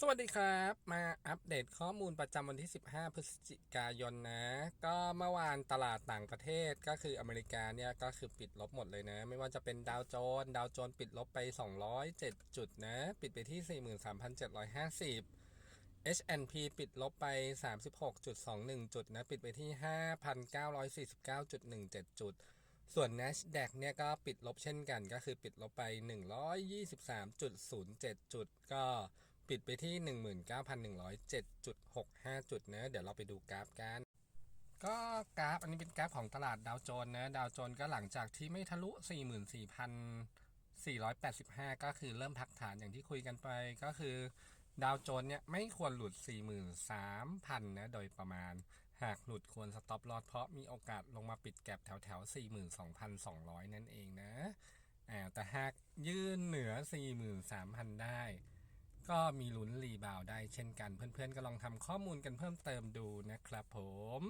สวัสดีครับ มาอัปเดตข้อมูลประจำวันที่ 15 พฤศจิกายนนะ ก็เมื่อวานตลาดต่างประเทศก็คืออเมริกาเนี่ยก็คือปิดลบหมดเลยนะ ไม่ว่าจะเป็นดาวโจนส์ดาวโจนส์ปิดลบไป 207 จุดนะ ปิดไปที่ 43,750 H&P ปิดลบไป 36.21 จุดนะ ปิดไปที่ 5,949.17 จุดส่วน NASDAQ เนี่ยก็ปิดลบเช่นกันก็คือปิดลบไป 123.07 จุด ก็ ปิดไปที่ 19,107.65 จุดนะเดี๋ยวเราไปดูกราฟกันก็กราฟอันนี้เป็นกราฟของตลาดดาวโจนส์นะดาวโจนส์ก็หลังจากที่ไม่ทะลุ 44,485 ก็คือเริ่มพักฐานอย่างที่คุยกันไปก็คือดาวโจนส์เนี่ยไม่ควรหลุด 43,000 นะโดยประมาณ หากหลุดควรสต็อปลอสเพราะมีโอกาสลงมาปิดแก็บแถวแถว42,200 นั่นเองนะแต่หากยื่นเหนือ 43,000 ได้ ก็มีลุ้นรีบาวได้เช่นกัน เพื่อนๆก็ลองทำข้อมูลกันเพิ่มเติมดูนะครับผม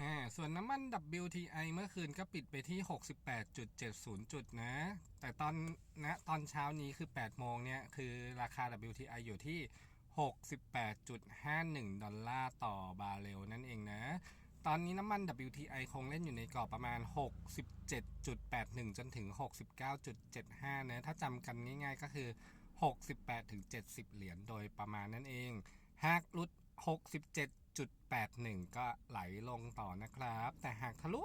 อ่าส่วนน้ำมัน WTI เมื่อคืนก็ปิดไปที่ 68.70 จุดนะ แต่ตอนนะตอนเช้านี้คือ 8 โมงเนี่ย คือราคา WTI อยู่ที่ 68.51 ดอลลาร์ต่อบาร์เรลนั่นเองนะ ตอนนี้น้ำมัน WTI คงเล่นอยู่ในกรอบประมาณ 67.81 จนถึง 69.75นะถ้าจำกันง่ายๆก็คือ 68ถึง70 เหรียญโดยประมาณนั่นเอง หากหลุด 67.81 ก็ไหลลงต่อนะครับ แต่หากทะลุ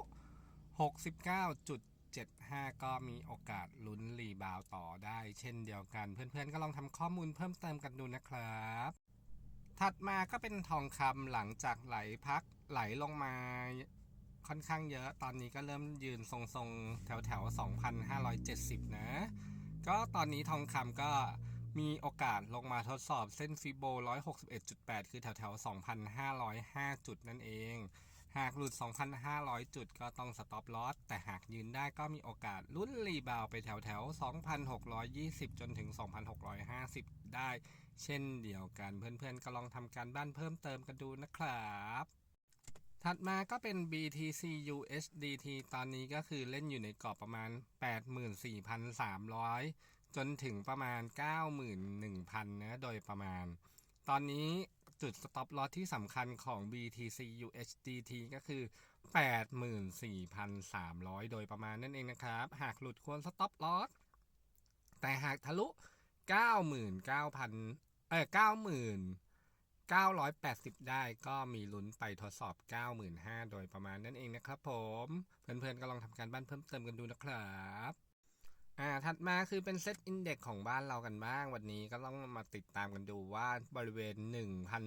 69.75 ก็มีโอกาสลุ้นรีบาวต่อได้เช่นเดียวกัน เพื่อนๆ ก็ลองทำข้อมูลเพิ่มเติมกันดูนะครับถัดมาก็เป็นทองคำหลังจากไหลพักไหลลงมาค่อนข้างเยอะ ตอนนี้ก็เริ่มยืนทรงๆ แถวๆ 2,570 นะ ก็ตอนนี้ทองคำก็มีโอกาสลงมาทดสอบเส้นฟิโบ 161.8 คือแถวๆ 2,505 จุดนั่นเอง หากหลุด 2,500 จุดก็ต้องสต็อปลอสแต่หากยืนได้ก็มีโอกาสลุ้นรีบาวไปแถวๆ 2,620 จนถึง 2,650 ได้ เช่นเดียวกันเพื่อนๆก็ลองทำการบ้านเพิ่มเติมกันดูนะครับ ถัดมาก็เป็น BTC USDT ตอนนี้ก็คือเล่นอยู่ในกรอบประมาณ 84,300 จนถึงประมาณ 91,000 นะโดยประมาณ ตอนนี้จุด stop loss ที่สำคัญของ BTC USDT ก็คือ 84,300 โดยประมาณนั่นเองนะครับ หากหลุดควร stop loss แต่หากทะลุ 99,000 เอ่อ 980 ได้ก็มีลุ้นไปทดสอบ 95,000โดยประมาณนั่นเองนะครับผม เพื่อนๆก็ลองทำการบ้านเพิ่มเติมกันดูนะครับอ่าถัดมาคือเป็นเซตอินเด็กของบ้านเรากันบ้าง วันนี้ก็ต้องมาติดตามกันดูว่าบริเวณ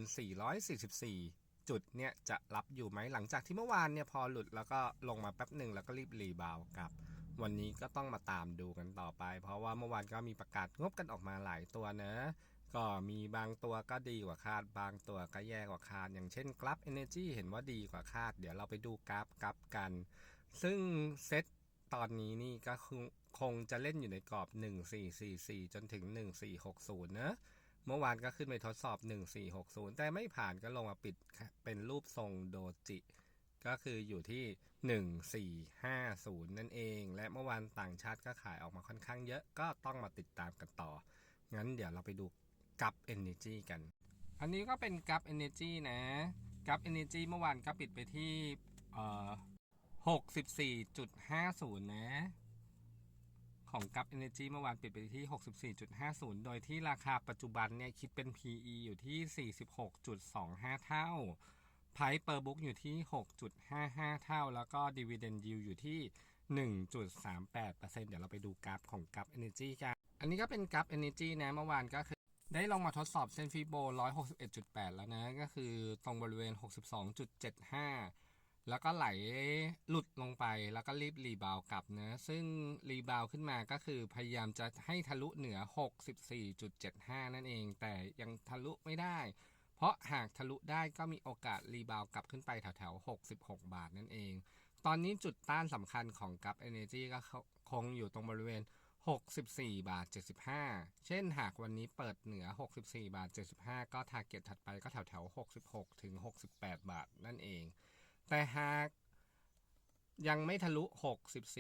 1,444 จุดเนี่ยจะรับอยู่ไหมหลังจากที่เมื่อวานเนี่ยพอหลุดแล้วก็ลงมาแป๊บหนึ่งแล้วก็รีบรีบาวกลับ วันนี้ก็ต้องมาตามดูกันต่อไป ว่าเมื่อวานก็มีประกาศงบกันออกมาหลายตัวนะ ก็มีบางตัวก็ดีกว่าคาด บางตัวก็แย่กว่าคาด อย่างเช่นกราฟ Energy เห็นว่าดีกว่าคาด เดี๋ยวเราไปดูกราฟกราฟกัน ซึ่งเซตตอนนี้นี่ก็คงคงจะเล่นอยู่ในกรอบ 1444 จนถึง 1460 นะเมื่อวานก็ขึ้นไปทดสอบ 1460 แต่ไม่ผ่านก็ลงมาปิดเป็นรูปทรงโดจิ ก็คืออยู่ที่ 1450 นั่นเอง และเมื่อวานต่างชาติก็ขายออกมาค่อนข้างเยอะก็ต้องมาติดตามกันต่อ งั้นเดี๋ยวเราไปดูกับ Energy กัน อันนี้ก็เป็นกับ Energy นะกับ Energy เมื่อวานก็ปิดไปที่เอ่อ64.50 นะ ของกับ Energy เมื่อวานปิดไปที่ 64.50 โดยที่ราคาปัจจุบันเนี่ยคิดเป็น PE อยู่ที่ 46.25 เท่า Price per book อยู่ที่ 6.55 เท่า แล้วก็ Dividend Yield อยู่ที่ 1.38%เดี๋ยวเราไปดูกราฟของกับ Energy กัน อันนี้ก็เป็นกราฟ Energy นะ เมื่อวานก็คือ ได้ลองมาทดสอบเส้นฟิโบ 161.8 แล้วนะ ก็คือตรงบริเวณ 62.75 แล้วก็ไหลหลุดลงไปแล้วก็รีบรีบาวกลับนะ ซึ่งรีบาวขึ้นมาก็คือพยายามจะให้ทะลุเหนือ 64.75 นั่นเอง แต่ยังทะลุไม่ได้ ราะหากทะลุได้ก็มีโอกาสรีบาวกลับขึ้นไปแถวๆ 66 บาทนั่นเอง ตอนนี้จุดต้านสำคัญของกับเอเนจีก็คงอยู่ตรงบริเวณ 64 บาท 75 เช่นหากวันนี้เปิดเหนือ 64 บาท 75 ก็ทาร์เก็ตถัดไปก็แถวๆ 66 ถึง 68 บาทนั่นเอง แต่หาก ยังไม่ทะลุ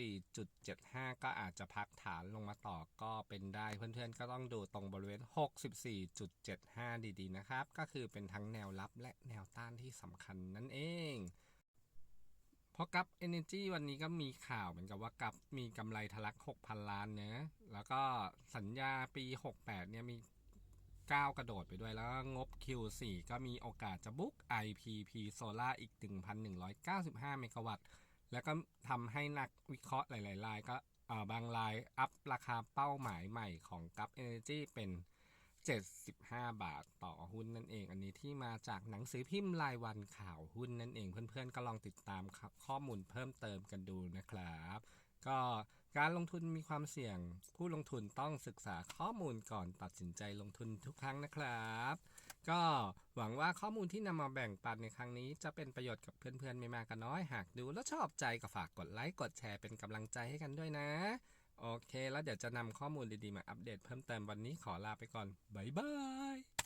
64.75 ก็อาจจะพักฐานลงมาต่อก็เป็นได้เพื่อนๆ ก็ต้องดูตรงบริเวณ 64.75 ดีๆ นะครับ ก็คือเป็นทั้งแนวรับและแนวต้านที่สำคัญนั่นเอง เพราะกับ Energy วันนี้ก็มีข่าวเหมือนกับว่ากับมีกำไรทะลัก 6,000 ล้านเนะแล้วก็สัญญาปี 68 เนี่ยมีก้าวกระโดดไปด้วยแล้วงบ Q4 ก็มีโอกาสจะบุ๊ก IPP Solar อีก 1,195 เมกะวัตต์ แล้วก็ทำให้นักวิเคราะห์หลายๆรายก็บางรายอัพราคาเป้าหมายใหม่ของกับ Energy เป็น 75 บาทต่อหุ้นนั่นเอง อันนี้ที่มาจากหนังสือพิมพ์รายวันข่าวหุ้นนั่นเอง เพื่อนๆ ก็ลองติดตามข้อมูลเพิ่มเติมกันดูนะครับ ก็การลงทุนมีความเสี่ยง ผู้ลงทุนต้องศึกษาข้อมูลก่อนตัดสินใจลงทุนทุกครั้งนะครับ ก็หวังว่าข้อมูลที่นำมาแบ่งปันในครั้งนี้ จะเป็นประโยชน์กับเพื่อนๆ ไม่มากก็น้อย หากดูแล้วชอบใจก็ฝากกดไลค์กดแชร์เป็นกำลังใจให้กันด้วยนะ โอเค แล้วเดี๋ยวจะนำข้อมูลดีๆ มาอัปเดตเพิ่มเติมวันนี้ขอลาไปก่อน บ๊ายบาย